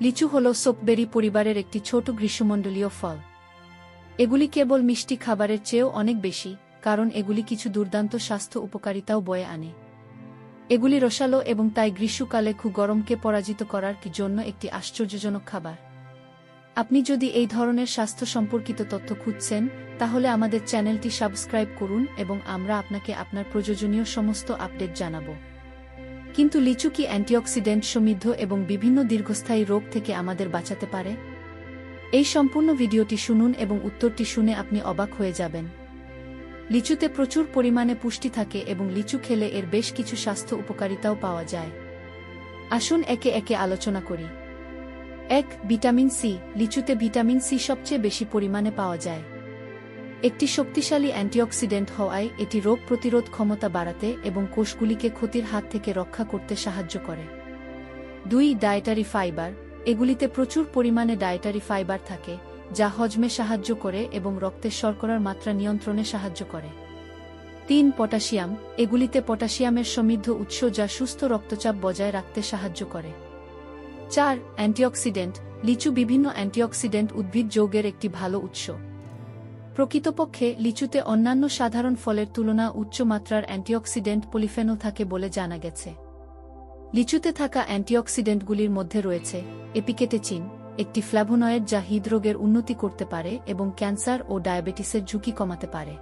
লিচু হল সোপবেরি পরিবারের একটি ছোট গ্রীষ্মমণ্ডলীয় ফল। এগুলি কেবল মিষ্টি খাবারের চেয়েও অনেক বেশি, কারণ এগুলি কিছু দুর্দান্ত স্বাস্থ্য উপকারিতাও বয়ে আনে। এগুলি রসালো এবং তাই গ্রীষ্মকালে খুব গরমকে পরাজিত করার জন্য একটি আশ্চর্যজনক খাবার? আপনি যদি এই ধরনের স্বাস্থ্য সম্পর্কিত তথ্য খুঁজছেন, তাহলে আমাদের চ্যানেলটি সাবস্ক্রাইব করুন এবং আমরা আপনাকে আপনার প্রয়োজনীয় সমস্ত আপডেট জানাব। কিন্তু লিচু কি অ্যান্টিঅক্সিডেন্ট সমৃদ্ধ এবং বিভিন্ন দীর্ঘস্থায়ী রোগ থেকে আমাদের বাঁচাতে পারে? এই সম্পূর্ণ ভিডিওটি শুনুন এবং উত্তরটি শুনে আপনি অবাক হয়ে যাবেন। লিচুতে প্রচুর পরিমাণে পুষ্টি থাকে এবং লিচু খেলে এর বেশ কিছু স্বাস্থ্য উপকারিতাও পাওয়া যায়। আসুন একে একে আলোচনা করি। এক, ভিটামিন সি। লিচুতে ভিটামিন সি সবচেয়ে বেশি পরিমাণে পাওয়া যায়। একটি শক্তিশালী অ্যান্টিঅক্সিডেন্ট হওয়ায় এটি রোগ প্রতিরোধ ক্ষমতা বাড়াতে এবং কোষগুলিকে ক্ষতির হাত থেকে রক্ষা করতে সাহায্য করে। দুই ডায়েটারি ফাইবার এগুলিতে প্রচুর পরিমাণে ডায়েটারি ফাইবার থাকে, যা হজমে সাহায্য করে এবং রক্তের শর্করার মাত্রা নিয়ন্ত্রণে সাহায্য করে। তিন, পটাশিয়াম, এগুলিতে পটাশিয়ামের সমৃদ্ধ উৎস যা সুস্থ রক্তচাপ বজায় রাখতে সাহায্য করে। চার, অ্যান্টিঅক্সিডেন্ট, লিচু বিভিন্ন অ্যান্টিঅক্সিডেন্ট উদ্ভিদ যৌগের একটি ভালো উৎস। প্রকৃতপক্ষে লিচুতে অন্যান্য সাধারণ ফলের তুলনা উচ্চ মাত্রার অ্যান্টিঅক্সিডেন্ট পলিফেনল থাকে বলে জানা গেছে। লিচুতে থাকা অ্যান্টিঅক্সিডেন্টগুলির মধ্যে রয়েছে এপিকেটেচিন, একটি ফ্ল্যাভোনয়েড যা হৃদরোগের উন্নতি করতে পারে এবং ক্যান্সার ও ডায়াবেটিসের ঝুঁকি কমাতে পারে।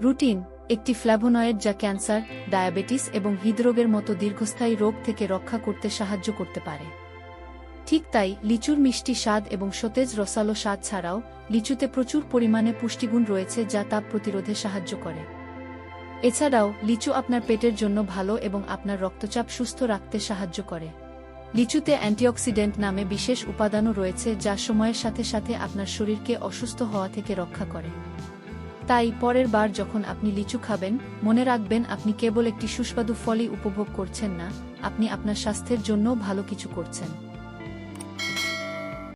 রুটিন, একটি ফ্ল্যাভোনয়েড যা ক্যান্সার, ডায়াবেটিস এবং হৃদরোগের মতো দীর্ঘস্থায়ী রোগ থেকে রক্ষা করতে সাহায্য করতে পারে। ঠিক তাই লিচুর মিষ্টি স্বাদ এবং সতেজ রসালো স্বাদ ছাড়াও লিচুতে প্রচুর পরিমাণে পুষ্টিগুণ রয়েছে যা তাপ প্রতিরোধে সাহায্য করে। এছাড়াও, লিচু আপনার পেটের জন্য ভালো এবং আপনার রক্তচাপ সুস্থ রাখতে সাহায্য করে। লিচুতে অ্যান্টিঅক্সিডেন্ট নামে বিশেষ উপাদানও রয়েছে যা সময়ের সাথে সাথে আপনার শরীরকে অসুস্থ হওয়া থেকে রক্ষা করে। তাই পরের বার যখন আপনি লিচু খাবেন, মনে রাখবেন আপনি কেবল একটি সুস্বাদু ফলই উপভোগ করছেন না, আপনি আপনার স্বাস্থ্যের জন্যও ভালো কিছু করছেন।